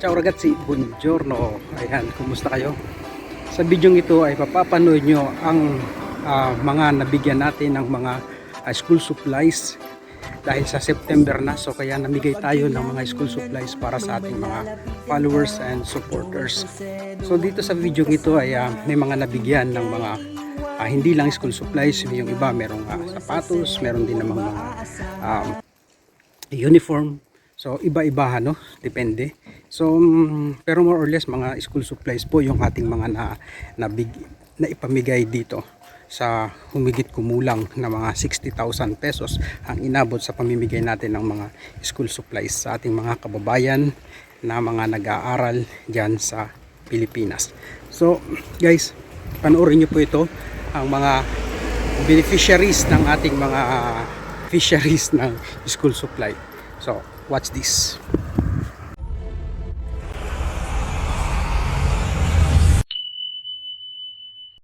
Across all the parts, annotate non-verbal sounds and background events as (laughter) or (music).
Ciao ragazzi, buongiorno. Ayan, kumusta kayo? Sa video ito ay papapanood nyo ang ah, mga nabigyan natin ng mga ah, school supplies dahil sa September na so kaya namigay tayo ng mga school supplies para sa ating mga followers and supporters. So dito sa video ito ay ah, may mga nabigyan ng mga ah, hindi lang school supplies, yung iba merong ah, sapatos, meron din namang mga um, uniform. So iba-iba no, depende. So mm, pero more or less mga school supplies po yung ating mga na na, big, na ipamigay dito sa humigit kumulang na mga 60,000 pesos ang inabot sa pamimigay natin ng mga school supplies sa ating mga kababayan na mga nag-aaral diyan sa Pilipinas. So guys, panoorin niyo po ito ang mga beneficiaries ng ating mga fisheries ng school supply. So, watch this.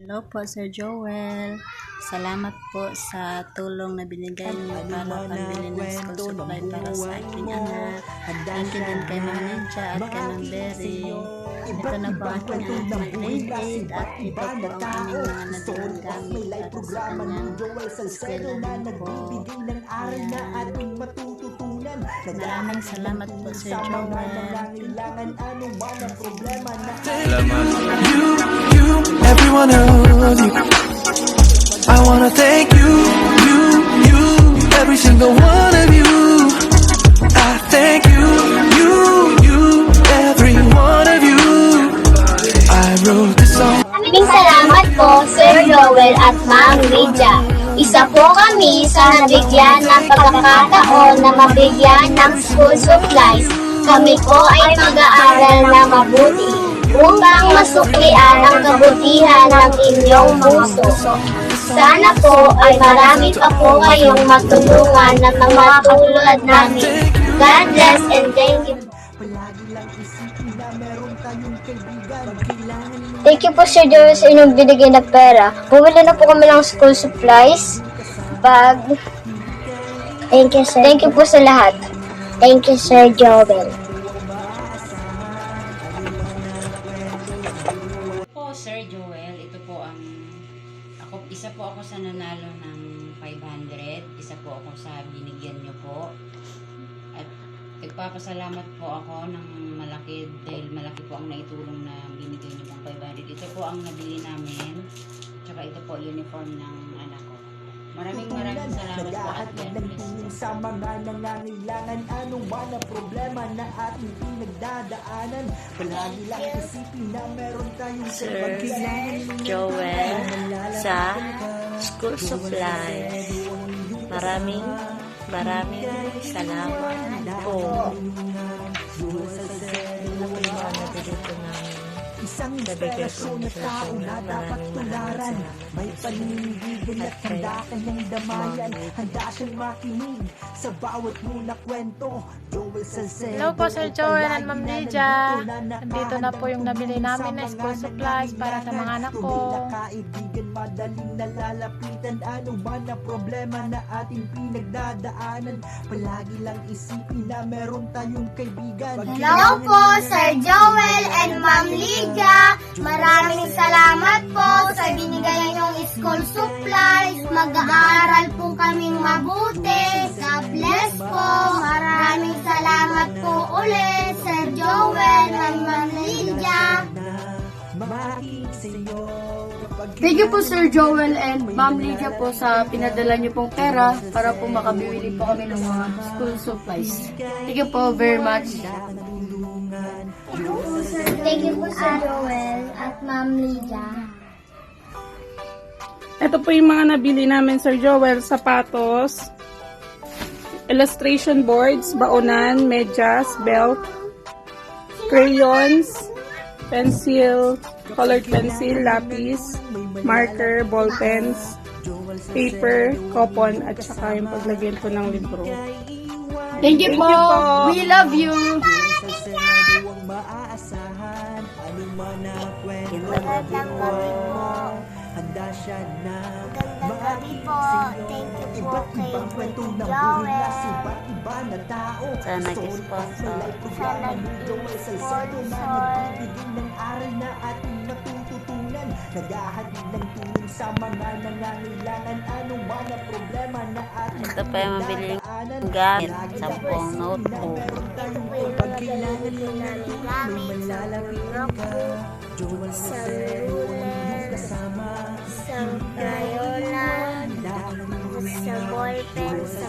Hello po, Sir Joel. Salamat po sa tulong na binigay niyo para pambili ng school supply para sa aking anak. Thank you din kay Ma'am Lydia at kay Ma'am Berry. Ito na po ang aking anak na grade 8 at ito po ang aming mga nadalang gamit para sa kanyang eskwelahan po. Maraming salamat po, Sir Joel. You, you, every one of you. I wanna thank you, you, you, every single one of you. I thank you, you, you, every one of you. I wrote this song. Maraming salamat po, Sir Joel at Ma'am Lydia. Isa po kami sa nabigyan ng pagkakataon na mabigyan ng school supplies. Kami po ay mag-aaral na mabuti upang masuklian ang kabutihan ng inyong puso. Sana po ay marami pa po kayong matulungan ng mga katulad namin. God bless and thank you. Thank you po Sir Joel sa inyong binigay na pera. Bumili na po kami ng school supplies, bag. Thank you sir. Thank you po sa lahat. Thank you Sir Joel. po, Sir Joel, ito po ang ako isa po ako sa nanalo ng 500, isa po ako sa binigyan niyo po. At nagpapasalamat po ako ng malaki dahil malaki po ang naitulong na binigay niyo pong 500. Ito po ang nabili namin. Tsaka ito po uniform ng anak ko. Maraming maraming salamat po at po. sa mga nangangailangan Ano man ang problema na ating pinagdadaanan Palagi lang isipin na meron tayong Sir Joel sa school supplies. Maraming maraming salamat po. Nabili po namin. Isang inspirasyon na tao na dapat tularan. May paninindigan at handa kanyang damayan Handa siyang makinig sa bawat muna kwento Joel Salcedo Hello po, Sir Joel and Ma'am Lydia. nandito Nandito na po yung nabili namin na school supplies para sa mga anak ko. kaibigan, madaling nalalapitan Ano man ang problema na ating pinagdadaanan Palagi lang isipin na meron tayong kaibigan Hello po, Sir Joel and Ma'am Lydia. Maraming salamat po sa binigay niyong school supplies. Mag-aaral po kaming mabuti. God bless po. Maraming salamat po ulit, Sir Joel sa'yo kapag Thank you po Sir Joel and Ma'am Lydia po sa pinadala niyo pong pera para po makabili po kami ng mga school supplies. Thank you po very much. Thank you po, Sir Joel at Ma'am Lydia. Ito po yung mga nabili namin, Sir Joel, sapatos, illustration boards, baonan, medyas, belt, crayons, pencil, colored pencil, lapis, marker, ball pens, paper, coupon, at saka yung paglagyan po ng libro. Thank you Thank po. you po. We love you. Maaasahan Ano man ang kwento na buhay mo Handa Magandang gabi po. Thank you po kay Kuya Joel. Sa nag-sponsor. Sa nag-sponsor. ng aral na ating Naghahatid ng tulong sa mga nangangailangan Anong mga problema na ating Ito pa yung mabiling gamit. Sampung notebook. Ito po yung mga kailangan po namin gamit sa sa ruler, sa crayola, sa ballpen, sa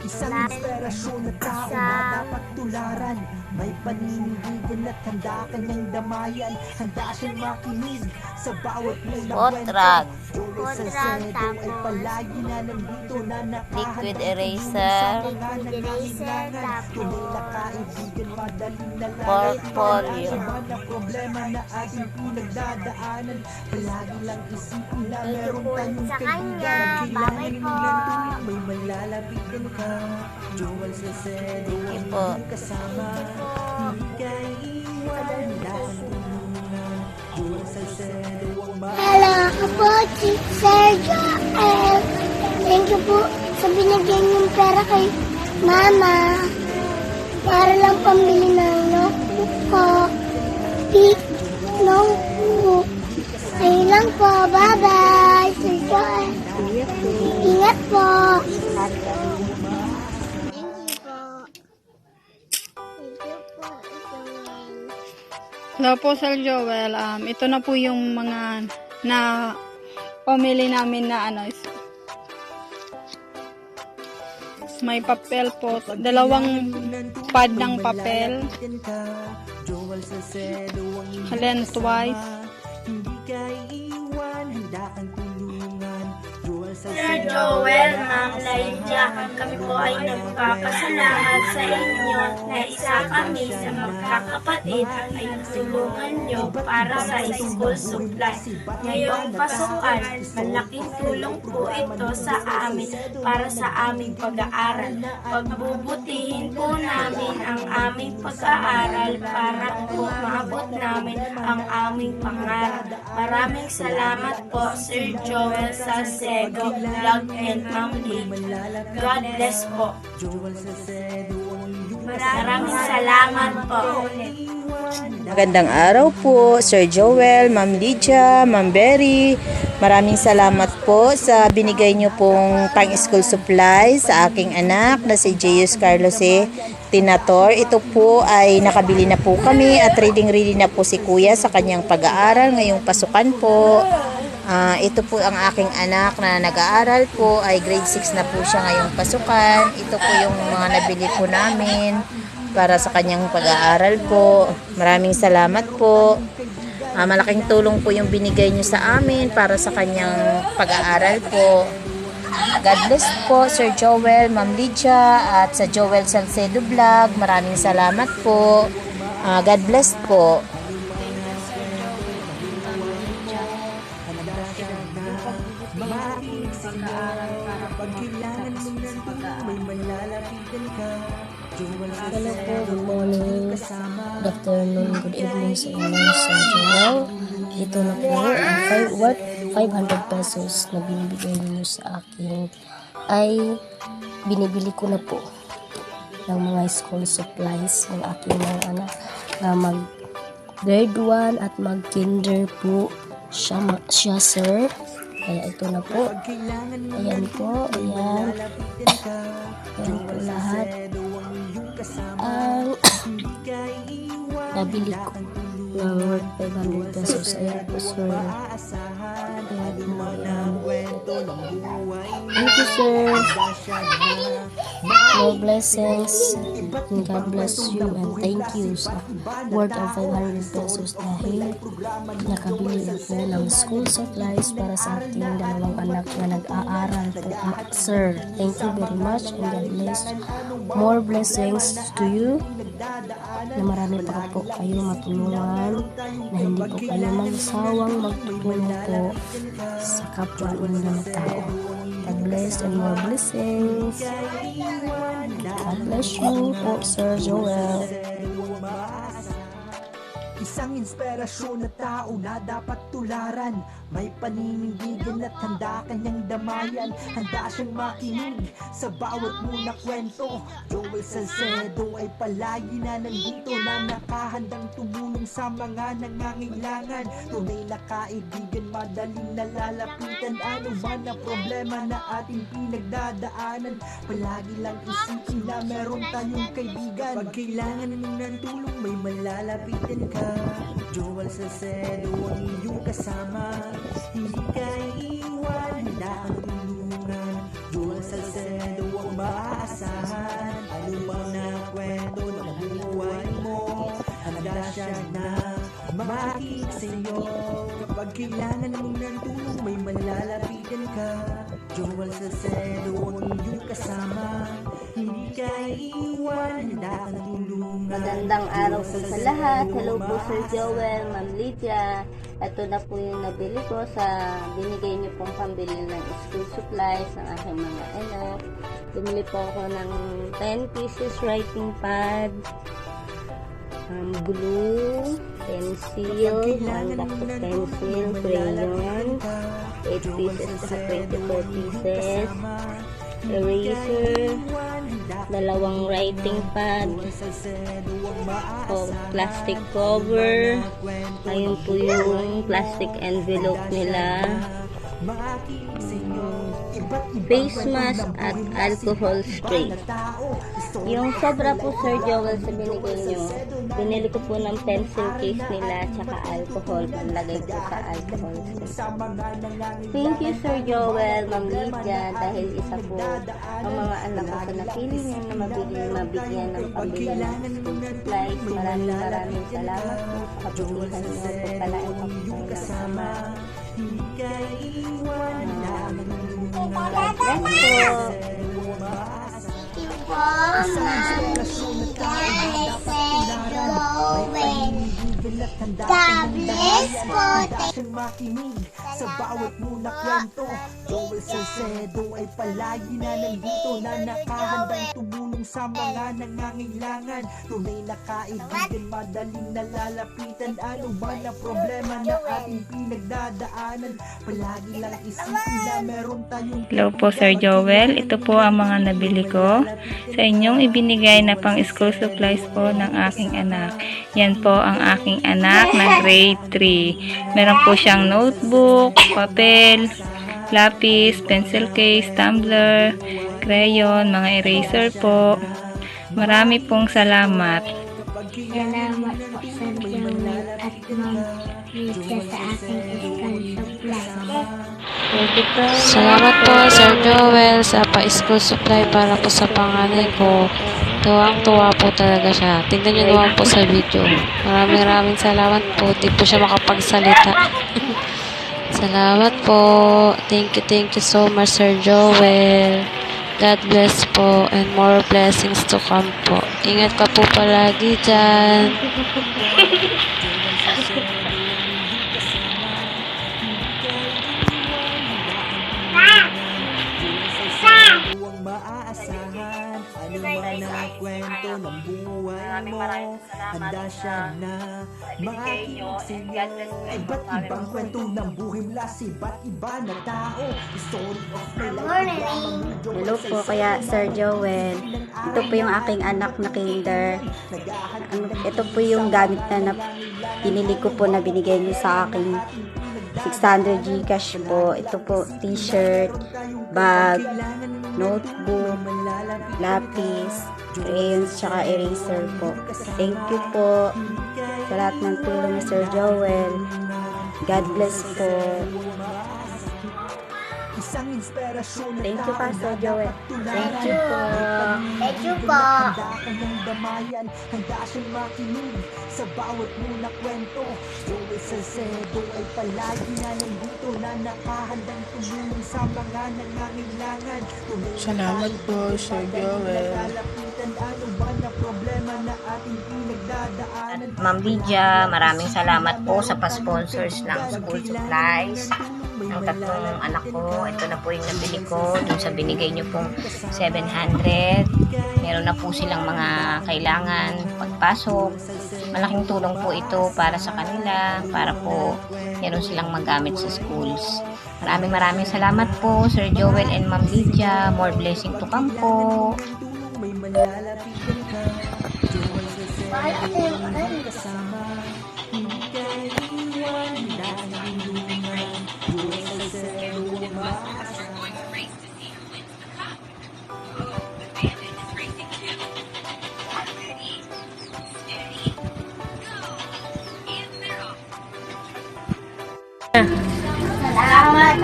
Isang inspirasyon na tao Sa- na dapat tularan May paninindigan at handa kanyang damayan Handa siyang makinig sa bawat unang Potrag. Potrag, ay tapos palagi na nandito na nakahanda Liquid eraser. liquid eraser, tapos kaibigan madaling nalaman Portfolio. Sa mga problema na ating pinagdadaanan Palagi lang isipin na meron tayong sa kaibigan. Kailangan ng tulong, may malalapitan ka. Joel Salcedo Thank you ang kasama. Hindi ka iiwan, lahat tulungan Joel Salcedo ang mga Hello, ako po si Sir Joel. Thank you po sa binigyan niyong pera kay Mama. Para lang pambili ng. Big notebook. Ayun lang po. Bye-bye. Ingat po. You po. Hello po, Sir Joel. Um, ito na po yung mga na pamili namin na ano. May papel po. Dalawang pad ng papel. Iyong Lengthwise. Hindi ka iiwan, Ma'am Lydia, kami po ay nagpapasalamat sa inyo na isa kami sa magkakapatid ay tulungan nyo para sa school supplies. Ngayong pasukan, malaking tulong po ito sa amin para sa aming pag-aaral. Pagbubutihin po namin ang aming pag-aaral para po maabot namin ang aming pangarap. Maraming salamat po, Sir Joel Salcedo, Vlog and Ma'am. God bless po. Maraming salamat po. Magandang araw po, Sir Joel, Ma'am Lydia, Ma'am Berry. Maraming salamat po sa binigay niyo pong pang-school supplies sa aking anak na si Jaius Carlos E. Tinator. Ito po ay nakabili na po kami at reading-ready na po si Kuya sa kanyang pag-aaral ngayong pasukan po. Ah, ito po ang aking anak na nag-aaral po ay grade 6 na po siya ngayong pasukan. Ito po yung mga nabili po namin para sa kanyang pag-aaral po. Maraming salamat po. Ah, malaking tulong po yung binigay niyo sa amin para sa kanyang pag-aaral po. God bless po Sir Joel, Ma'am Lydia at sa Joel Salcedo Vlog. Maraming salamat po. Ah, God bless po. Hello po, good morning, good afternoon, good evening sa inyo sa Joel. Ito na po ang five, worth 500 pesos na binibigay niyo sa akin ay binibili ko na po ng mga school supplies ng aking mga anak na mag grade 1 at mag kinder po siya, siya sir. Kaya ito na po. Ayan po, ayan. Ayan po lahat nabili ko na worth 500 pesos. Ayan po, sir. Ayan po, ayan. Thank you, sir. More blessings. And God bless you and thank you sa worth of 500 pesos dahil nakabili na po ng school supplies para sa ating dalawang anak na nag-aaral po. Ah, Sir, thank you very much and God bless more blessings to you na marami pa po kayo matulungan na hindi po kayo magsawang magtulong po sa kapwa ninyo na tao. God bless and more blessings. God bless you po, Sir Joel. Isang inspirasyon na tao na dapat tularan May paninindigan at handa kanyang damayan. Handa siyang makinig sa bawat muna kwento. Joel Salcedo ay palagi na nandito Na nakahandang tumulong sa mga nangangailangan. Tunay na kaibigan, madaling nalalapitan. Ano man ang problema na ating pinagdadaanan Palagi lang isipin na meron tayong kaibigan. Pag kailangan mo ng tulong may malalapitan ka. Joel Salcedo ang iyong kasama Hindi ka iiwan, handa kang tulungan Joel Salcedo ang maaasahan Ano man na kwento ng buhay mo? Handa siya na makinig sa'yo Kapag kailangan mo ng tulong may malalapitan ka Joel Salcedo ang iyong kasama Hindi ka iiwan, handa kang tulungan Magandang araw po sa lahat. Hello po Sir Joel, Ma'am Lydia. Ito na po yung nabili ko sa binigay niyo pong pambili ng school supplies ng aking mga anak. Bumili po ako ng 10 pieces writing pad, um, glue, pencil, one box of pencil, crayon, 8 pieces sa 24 pieces, eraser, dalawang writing pad, o plastic cover, ayun po yung plastic envelope nila, face mask at alcohol spray. Yung sobra po Sir Joel sa binigay nyo, binili ko po ng pencil case nila tsaka alcohol, panlagay ko sa alcohol spray. Thank you Sir Joel, Ma'am Lydia, dahil isa po ang mga anak ko sa napili niyo na mabili, mabigyan ng pambili ng school supplies. Maraming maraming salamat po sa kabutihan niyo. Pagpalain po kayo ng kasama. God bless po. God bless po. siyang makinig sa bawat muna kwento Joel Salcedo ay palagi na nandito na nakahandang tumulong sa mga nangangailangan Tunay na kaibigan, madaling nalalapitan. Ano man ang problema na ating pinagdadaanan? Palagi lang isipin na meron tayong Hello po Sir Joel, ito po ang mga nabili ko. Sa inyong ibinigay na pang school supplies po ng aking anak. Yan po ang aking anak na grade 3. Meron po siyang notebook, papel, lapis, pencil case, tumbler, crayon, mga eraser po. Marami pong salamat. Salamat po sa Joel at Ma'am Lydia sa aking school supplies. Salamat po Sir Joel sa pa-school supply para po sa panganay ko. Tuwang-tuwa po talaga siya. Tingnan niyo naman po sa video. Maraming maraming salamat po. Di po siya makapagsalita. (laughs) salamat po. Thank you, thank you so much Sir Joel. God bless po and more blessings to come po. Ingat ka po palagi dyan. (laughs) buhay mo Handa siya na makinig sa'yo Iba't ibang kwento ng buhay mula sa iba't iba na tao Story of my life Hello po kaya Sir Joel. Ito po yung aking anak na kinder. Ito po yung gamit na, na pinili ko po na binigay niyo sa akin. 600 Gcash po. Ito po t-shirt, bag, notebook, lapis, crayons, tsaka eraser po. Thank you po sa lahat ng tulong Sir Joel. God bless po. Isang inspirasyon na Thank you, Pastor na Joel. Thank you po. Thank you po. Handa kanyang damayan, handa siyang makinig sa bawat muna kwento. Joel Salcedo ay palagi na nandito na nakahandang tumulong sa mga nangangailangan. Na Salamat po, Sir Joel. nalalapitan ano man ang problema na ating pinagdadaanan. Ma'am Lydia, maraming salamat po sa pa-sponsors ng school supplies ng tatlong anak ko. Ito na po yung nabili ko dun sa binigay nyo pong 700. Meron na po silang mga kailangan pagpasok. malaking tulong po ito para sa kanila, para po meron silang magamit sa schools. Maraming maraming salamat po, Sir Joel and Ma'am Lydia. More blessing to come po. Salamat,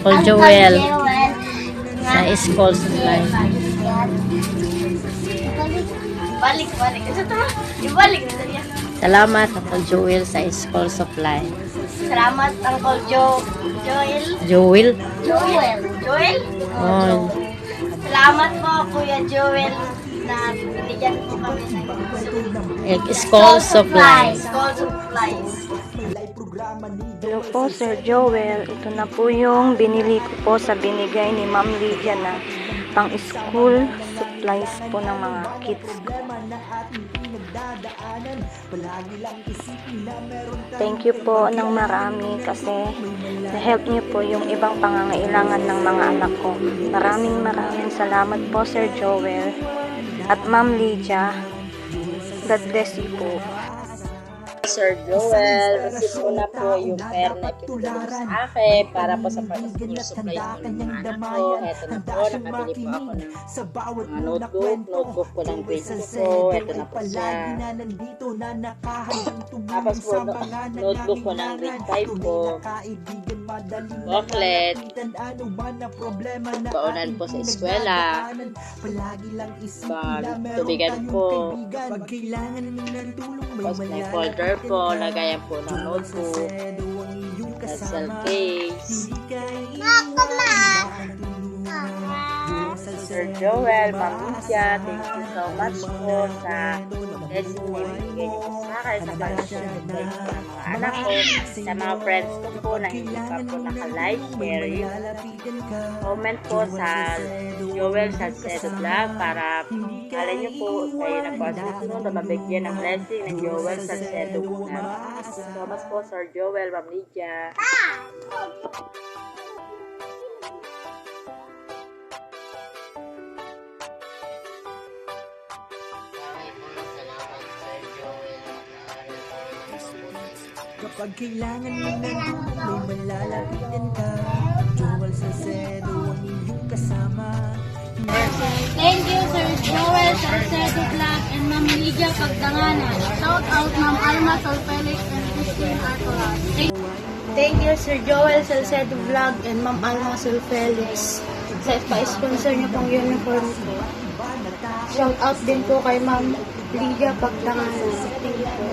Paul Joel sa school supply. Balik, balik. Ibalik na niya. Salamat Paul Joel sa school supply. Salamat, Uncle Joe. Joel. Joel? Joel. Joel? Oh, Salamat po, Kuya Joel, na binigyan po kami ng school. School supplies. Hello po, Sir Joel. Ito na po yung binili ko po sa binigay ni Ma'am Lydia na pang-school supplies po ng mga kids ko. Thank you po ng marami kasi na-help niyo po yung ibang pangangailangan ng mga anak ko. Maraming maraming salamat po, Sir Joel. At Ma'am Lydia, God bless you po. Sir Joel, receive ko na po yung pera na ipinulong sa akin para po sa pag-school supply ng mga anak ko. Ito na po, nakabili po ako ng mga notebook, notebook po ng grade ko. Ito na po siya. Tapos po, no- notebook po ng grade 5 po. Booklet. Baunan po sa eskwela. Bag, tubigan po. Tapos may folder po, lagayan po ng notebook. Pencil case. Sir Joel, Ma'am Lydia, thank you so much po sa blessing na ibigay niyo po sa akin sa pag-share mga anak ko, sa mga friends ko po na hindi pa po naka-like, sharing, comment po sa Joel Salcedo Vlog para kala niyo po kayo na po ang susunod na mabigyan ng blessing ng Joel you so much po, Sir Joel, Ma'am Lydia. Kapag kailangan mo ng tulong, may malalapitan ka. Joel Salcedo ang iyong kasama Thank you, Sir Joel Salcedo Vlog and Ma'am Lydia Pagdanganan. Shout out, Ma'am Alma Solfelix and Christine Arcolas. Thank Thank you, Sir Joel Salcedo Vlog and Ma'am Alma Solfelix sa pa-sponsor niyo pong uniform ko. Shout out din po kay Ma'am Lydia Pagdanganan. Thank you po.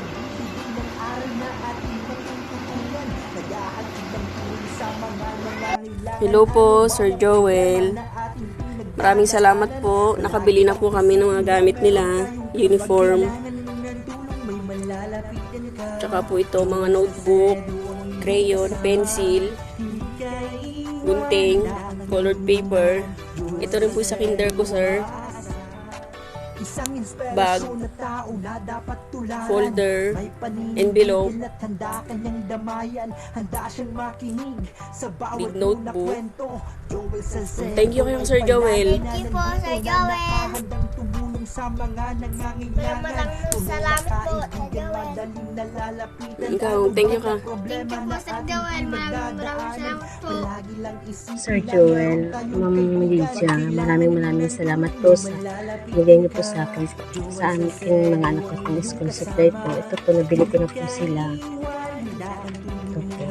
Hello po, Sir Joel. Maraming salamat po. Nakabili na po kami ng mga gamit nila, uniform. Tsaka po ito, mga notebook, crayon, pencil, gunting, colored paper. Ito rin po sa kinder ko, sir. Isang Bag, inspirasyon na tao na dapat tularan folder, envelope, at handa kanyang damayan Handa siyang makinig sa bawat Big notebook. kwento Joel Salcedo Thank you kayo, Sir Joel. Thank you po, Sir Joel. Sa mga nangangailangan salamat po, Sir Joel. Madaling nalalapitan Ikaw, thank you ka. Thank you po, Sir Joel. Maraming maraming salamat po. Sir Joel, Ma'am Lydia, maraming maraming salamat po sa bigay niyo po sa akin, sa aking mga anak ko pang school supply po. Ito po, nabili ko na po sila. Ito po.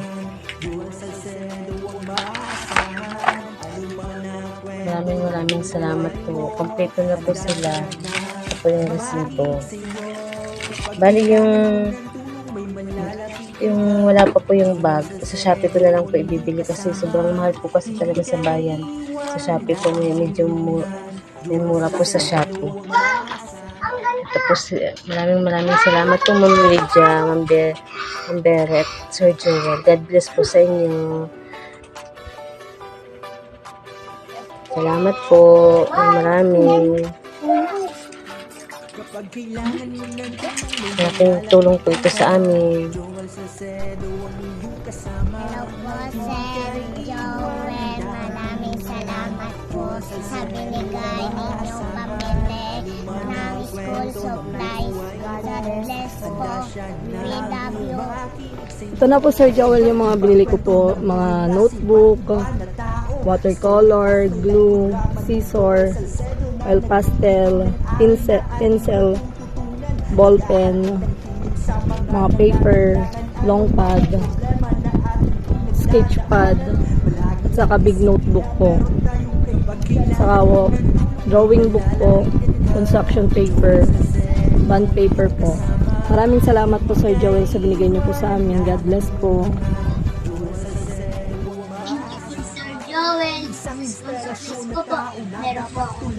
Maraming maraming salamat po. Kompleto na po sila. Ito po yung resibo. Bali yung yung wala pa po yung bag, sa Shopee ko na lang po ibibili kasi sobrang mahal po kasi talaga sa bayan. Sa Shopee po may medyo mu may mura po sa Shopee. Ito po si, maraming maraming salamat po Ma'am Lydia, Ma'am, Be, Beret, Sir Joel. God bless po sa inyo. Salamat po ng marami. Malaking tulong po ito sa amin. Hello. Maraming salamat po sa binigay ninyong ng school supplies. God bless po. Ito na po Sir Joel yung mga binili ko po, mga notebook, watercolor, glue, scissor, oil pastel, pencil, pencil ball pen, mga paper, long pad, sketch pad, at saka big notebook po. Saka drawing book po, construction paper, bond paper po. Maraming salamat po Sir Joel sa binigay niyo po sa amin. God bless po. Sir Joel. School supplies ko po. Meron po akong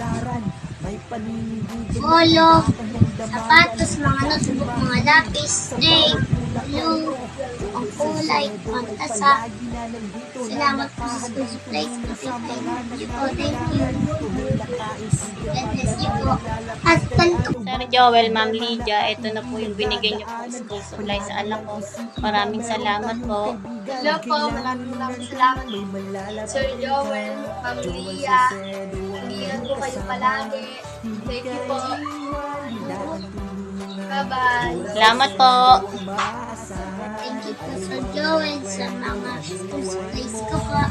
polo, sapatos, mga notebook, mga lapis, tray, glue, ang kulay, pantasa. Salamat po sa school supplies ko. Thank you po. Thank you. God bless you po. At ganito Sir Joel, Ma'am Lydia, ito na po yung binigay niyo po school supply sa anak ko. Maraming salamat po. Hello po, maraming maraming salamat. Sir Joel, Ma'am Lia, ingat po kayo palagi. Thank you po. Bye-bye. Salamat po. Thank you po Sir Joel sa mga supplies ko po.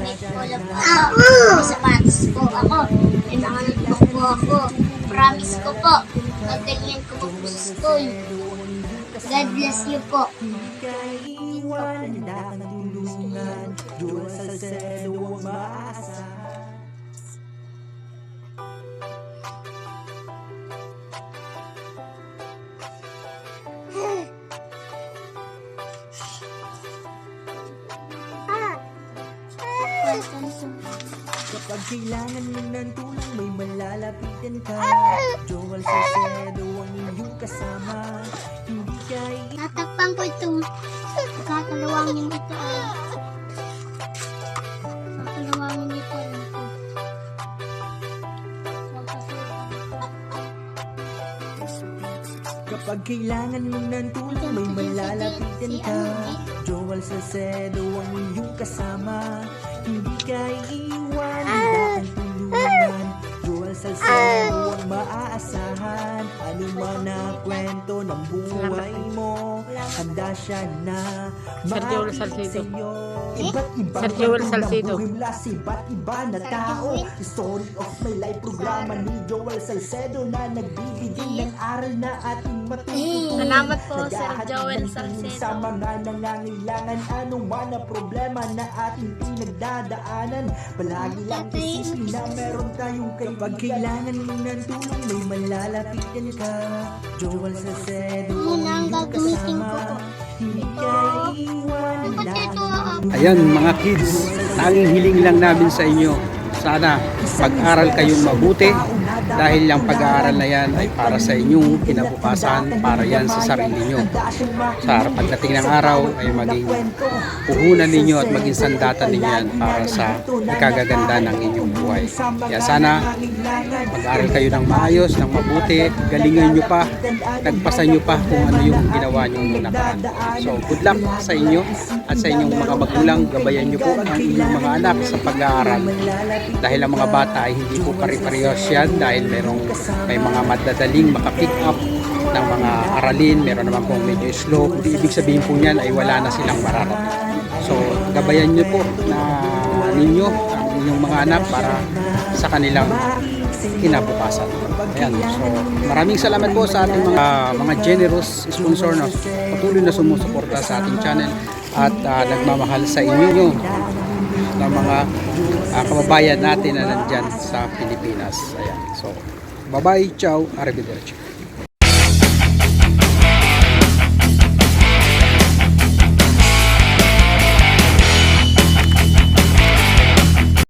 May polo po ako. May sapatos po ako. May mga notebook po ako. Promise ko po. Magalingan ko po po sa school. God bless you po. Kapag kailangan mo ng tulong, may malalapitan ka Joel Salcedo ang iyong kasama Hindi ka Tatakpan ko ito. Kakalawangin ito. Kakalawangin ito. Kapag kailangan mo ng tulong, may malalapitan ka Joel Salcedo ang iyong kasama Hindi ka iiwan, maaasahan? Ano man na kwento ng buhay mo? Handa siya na Salcedo. sa'yo Iba't iba Sir Joel Salcedo. Mula sa iba't iba na tao. Story of my life programa ni Joel Salcedo Na nagbibigay ng aral na ating matututunan. Salamat po, Sir Joel Salcedo. Sa mga nangangailangan Ano man na problema na ating pinagdadaanan. Palagi lang isipin na meron tayong kaibigan. Pag kailangan mo ng tulong May malalapitan ka Joel Salcedo. Ano na ang gagamitin ko Ayan mga kids, tanging hiling lang namin sa inyo. Sana pag-aral kayong mabuti dahil yung pag-aaral na yan ay para sa inyong kinabukasan, para yan sa sarili nyo. Sa pagdating ng araw ay maging puhunan ninyo at maging sandatan ninyo yan para sa ikagaganda ng inyong buhay. Kaya sana mag-aral kayo ng maayos, ng mabuti, galingan nyo pa, nagpasan nyo pa kung ano yung ginawa nyo noong nakaraan. So good luck sa inyo at sa inyong mga magulang, gabayan nyo po ang inyong mga anak sa pag-aaral. Dahil ang mga bata ay hindi po pare-parehas yan dahil merong, may mga madadaling makapick up ng mga aralin, meron naman pong medyo slow. Hindi ibig sabihin po niyan ay wala na silang mararating. So gabayan nyo po na ninyo ang inyong mga anak para sa kanilang kinabukasan. Ayan. So, maraming salamat po sa ating mga mga generous sponsor na patuloy na sumusuporta sa ating channel at ah, nagmamahal sa inyo ng mga ah, kababayan natin na nandyan sa Pilipinas. Ayan. So, bye-bye, ciao, arrivederci.